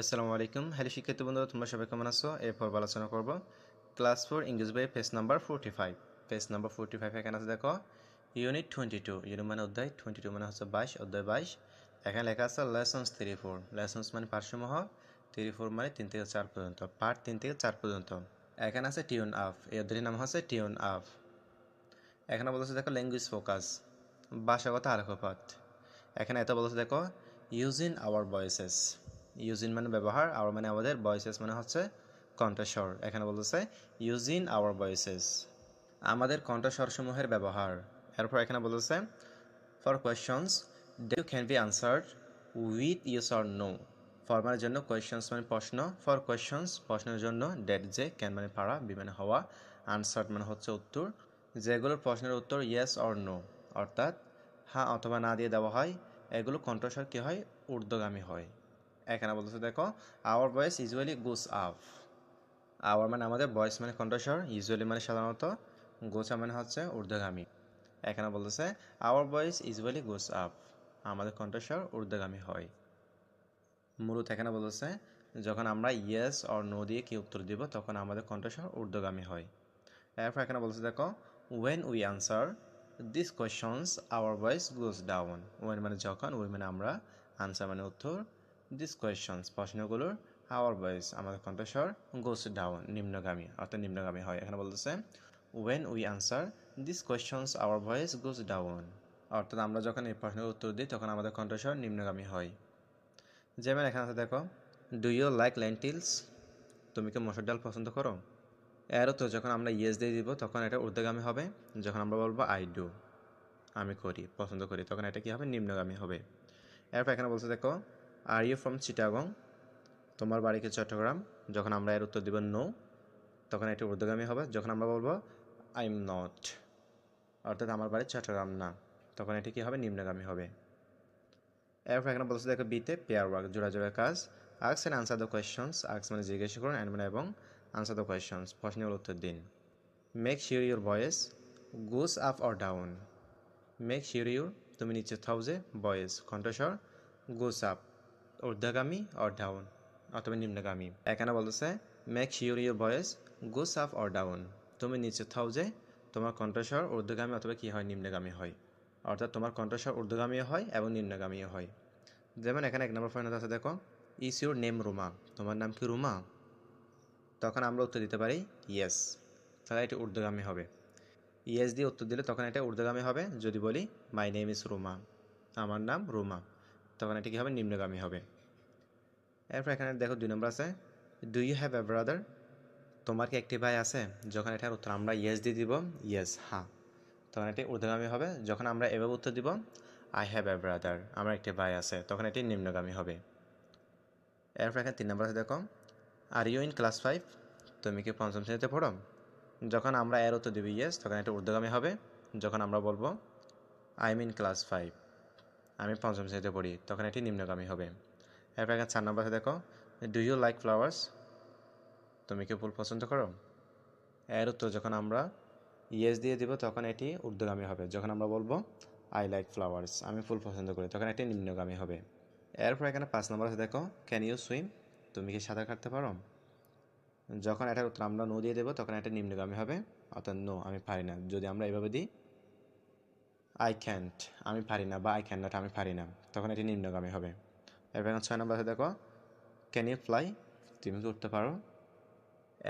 আসসালামু আলাইকুম। হ্যালো শিক্ষার্থী বন্ধুরা, তোমরা সবাই কেমন আছো? এরপর আলোচনা করব। ক্লাস ফোর ইংলিশ বইয়ের page number forty five page number forty five এখানে আছে, দেখো। ইউনিট টোয়েন্টি টু ইউনিট মানে অধ্যায়। টোয়েন্টি টু মানে হচ্ছে বাইশ, অধ্যায় বাইশ। এখানে লেখা আছে লেসন্স থ্রি ফোর লেসন্স মানে পার্শ্বমহ থ্রি ফোর মানে তিন থেকে চার পর্যন্ত। পার্ট তিন থেকে চার পর্যন্ত। এখানে আছে টিউন আফ এই অধ্যায়টির নাম হচ্ছে টিউন আফ এখানে বলেছে দেখো ল্যাঙ্গুয়েজ ফোকাস ভাষাগত আলোকপাত। এখানে এত বলেছে দেখো ইউজিন আওয়ার ভয়েসেস ইউজিন মানে ব্যবহার আওয়ার মানে আমাদের ভয়েসেস মানে হচ্ছে কণ্ঠস্বর। এখানে বলতেছে ইউজিন আওয়ার ভয়েসেস আমাদের কণ্ঠস্বরসমূহের ব্যবহার। এরপর এখানে বলতেছে for questions that you can be answered with yes or no format জন্য কোয়েশনস মানে প্রশ্ন ফর কোয়েশনস প্রশ্নের জন্য ডেট যে ক্যান মানে পারা বি মানে হওয়া আনসার্ড মানে হচ্ছে উত্তর। যেগুলোর প্রশ্নের উত্তর ইয়েস অর নো অর্থাৎ হ্যাঁ অথবা না দিয়ে দেওয়া হয়, এগুলো কণ্ঠস্বর কী হয়? ঊর্ধ্বগামী হয়। এখানে বলতেছে, দেখো our voice usually goes up our মানে আমাদের ভয়েস মানে কণ্ঠস্বর ইউজুয়ালি মানে সাধারণত গোছা মানে হচ্ছে ঊর্ধ্বগামী। এখানে বলতেছে our voice usually goes up আমাদের কণ্ঠস্বর ঊর্ধ্বগামী হয়। মূলত এখানে বলতেছে, যখন আমরা ইয়েস অর নো দিয়ে কি উত্তর দিব, তখন আমাদের কণ্ঠস্বর ঊর্ধ্বগামী হয়। এরপর এখানে বলতেছে, দেখো when we answer these questions our voice goes down when মানে যখন উই মানে আমরা আনসার মানে উত্তর দিস কোয়েশনস প্রশ্নগুলোর আওয়ার ভয়েস আমাদের কণ্ঠস্বর গোস ডাউন নিম্নগামী, অর্থাৎ নিম্নগামী হয়। এখানে বলতেছে when we answer this questions our voice goes down অর্থাৎ আমরা যখন এই প্রশ্নের উত্তর দিই, তখন আমাদের কণ্ঠস্বর নিম্নগামী হয়। যেমন এখানে আছে, দেখো ডু ইউ লাইক লেন্টিলস তুমি কি মসুর ডাল পছন্দ করো? এরও তো যখন আমরা ইয়েস দিয়ে দিব, তখন এটা ঊর্ধ্বগামী হবে। যখন আমরা বলব আই ডু আমি করি, পছন্দ করি, তখন এটা কি হবে? নিম্নগামী হবে। এরপর এখানে বলছে, দেখো আর ইউ ফ্রম চিটাগং তোমার বাড়ি কি চট্টগ্রাম? যখন আমরা এর উত্তর দিব নো তখন এটি ঊর্ধ্বগামী হবে। যখন আমরা বলব আই এম নট অর্থাৎ আমার বাড়ি চট্টগ্রাম না, তখন এটি কী হবে? নিম্নগামী হবে। এরপর এখানে বলছে, দেখো বিতে পেয়ার ওয়ার্ক জোড়া জোড়া কাজ। Asks and answer the questions asks মানে জিজ্ঞাসা করুন অ্যান্ড মানে এবং আনসার দ্য কোয়েশনস প্রশ্নের উত্তর দিন। Make sure your voice goes up or down make sure your তুমি নিচে যে ভয়েস কণ্ঠস্বর গোস আপ ঊর্ধ্বগামী অর ডাউন অথবা নিম্নগামী? এখানে বলতেছে make sure your voice goes up or down তুমি নিচে থাও যে তোমার কণ্ঠস্বর ঊর্ধ্বগামী অথবা কী হয়, নিম্নগামী হয়। অর্থাৎ তোমার কণ্ঠস্বর ঊর্ধ্বগামীও হয় এবং নিম্নগামীও হয়। যেমন এখানে এক নম্বর পয়েন্ট আছে, দেখো ইস ইউর নেম রুমা তোমার নাম কি রুমা তখন আমরা উত্তর দিতে পারি ইয়েস তাহলে এটি ঊর্ধ্বগামী হবে। ইয়েস দিয়ে উত্তর দিলে তখন এটা ঊর্ধ্বগামী হবে। যদি বলি মাই নেম ইস রুমা আমার নাম রুমা তখন এটি কী হবে নিম্নগামী হবে? এরপর এখানে দেখো দুই নম্বর আছে do you have a brother তোমার কি একটি ভাই আছে? যখন এটার উত্তর আমরা ইয়েস দিয়ে দিব ইয়েস হ্যাঁ তখন এটি ঊর্ধ্বগামী হবে। যখন আমরা এভাবে উত্তর দিব আই হ্যাভ এ ব্রাদার আমার একটি ভাই আছে, তখন এটি নিম্নগামী হবে। এরপর এখানে তিন নম্বর আছে, দেখো are you in class five তুমি কি পঞ্চম শ্রেণীতে পড়ো? যখন আমরা এর উত্তর দিব ইয়েস তখন এটা ঊর্ধ্বগামী হবে। যখন আমরা বলব আই মিন ক্লাস ফাইভ আমি পঞ্চম শ্রেণীতে পড়ি, তখন এটি নিম্নগামী হবে। এরপর এখানে চার নম্বর দেখো। ডু ইউ লাইক ফ্লাওয়ার্স তুমি কি ফুল পছন্দ করো? এর উত্তর যখন আমরা ইয়েস দিয়ে দিব, তখন এটি ঊর্ধ্বগামী হবে। যখন আমরা বলব আই লাইক ফ্লাওয়ার্স আমি ফুল পছন্দ করি, তখন এটি নিম্নগামী হবে। এরপর এখানে পাঁচ নম্বর আছে, দেখো। ক্যান ইউ সুইম তুমি কি সাঁতার কাটতে পারো? যখন এটার উত্তর আমরা নো দিয়ে দেবো, তখন এটা নিম্নগামী হবে। অর্থাৎ নো আমি পারি না। যদি আমরা এভাবে দিই ক্যান্ট আমি পারি না বা আই ক্যান নট আমি পারি না। তখন এটি নিম্নগামী হবে। এরপর ছয় নম্বর আছে, দেখো ক্যান ইউ ফ্লাই তুমি কি উঠতে পারো?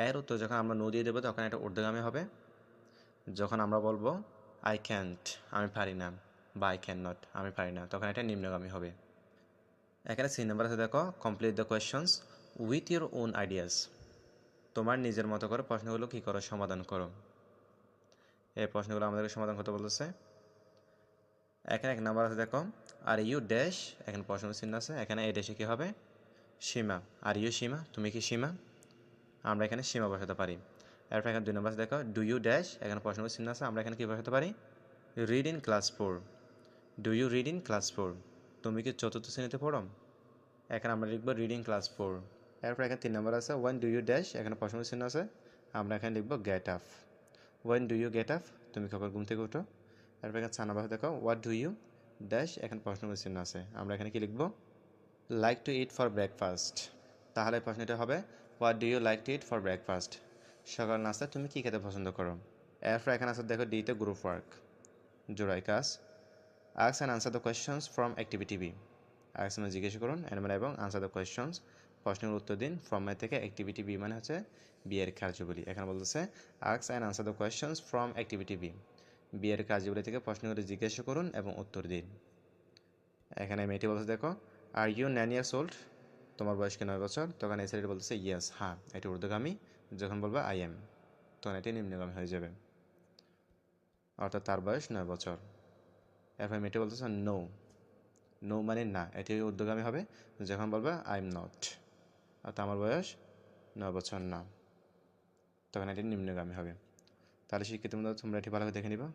এর উত্তর যখন আমরা নো দিয়ে দেবো, তখন এটা ঊর্ধ্বগামী হবে। যখন আমরা বলব আই ক্যান্ট আমি পারি না বা আই ক্যান নট আমি পারি না, তখন এটা নিম্নগামী হবে। এখানে সি নাম্বার আছে, দেখো complete the questions with your own ideas তোমার নিজের মতো করে প্রশ্নগুলো কী করো, সমাধান করো। এই প্রশ্নগুলো আমাদেরকে সমাধান করতে বলতেছে। এখানে এক নাম্বার আছে, দেখো আর ইউ ড্যাশ, এখানে প্রশ্ন চিহ্ন আছে, এখানে এই ড্যাশে কী হবে? সীমা। আর ইউ সীমা, তুমি কি সীমা? আমরা এখানে সীমা বসাতে পারি। এরপর এখানে দুই নম্বর আছে, দেখো, ডু ইউ ড্যাশ, এখানে প্রশ্ন চিহ্ন আছে, আমরা এখানে কী বসাতে পারি? Read in class four. Do you read in class four? তুমি কি চতুর্থ শ্রেণীতে পড়ো? এখানে আমরা লিখব রিডিং ক্লাস ফোর। এরপর এখানে তিন নম্বর আছে ওয়ান ডু ইউ ড্যাশ এখানে প্রশ্ন চিহ্ন আছে, আমরা এখানে লিখব get up when do you get up তুমি কখন ঘুম থেকে উঠো? এরপর এখানে নম্বর দেখো হোয়াট ডু ইউ ড্যাশ এখানে প্রশ্ন চিহ্ন আছে। আমরা এখানে কি লিখব? Like to eat for breakfast তাহলে প্রশ্নটা হবে what do you like to eat for breakfast সকাল নাস্তা, তুমি কী খেতে পছন্দ করো? এরপর এখানে আছে দেখো ডিতে গ্রুপ ওয়ার্ক জোড়াই কাজ। Asks and answer the questions from activity B asks মানে জিজ্ঞেস করুন মানে এবং আনসার দ্য কোয়েশ্চনস প্রশ্নের উত্তর দিন ফ্রম এ থেকে অ্যাক্টিভিটি বি মানে হচ্ছে বিয়ের এর কার্যবলী। এখানে বলতেছে আক্স and answer the questions from activity B B এর কার্যবলী থেকে প্রশ্নগুলি জিজ্ঞাসা করুন এবং উত্তর দিন। এখানে মেয়েটি বলছে, দেখো are you nine years old তোমার বয়স কি নয় বছর? তখন এই সাইডে বলতেছে ইয়েস হ্যাঁ এটি ঊর্ধ্বগামী। যখন বলবে আই এম তখন এটি নিম্নগামী হয়ে যাবে। অর্থাৎ তার বয়স নয় বছর। এরপর মেয়েটি বলতেছে নো নো মানে না, এটি ঊর্ধ্বগামী হবে। যখন বলবে আই এম নট অর্থাৎ আমার বয়স নয় বছর না, তখন এটি নিম্নগামী হবে। তাহলে শিক্ষিত তোমরা এটি ভালোভাবে দেখে নিবা।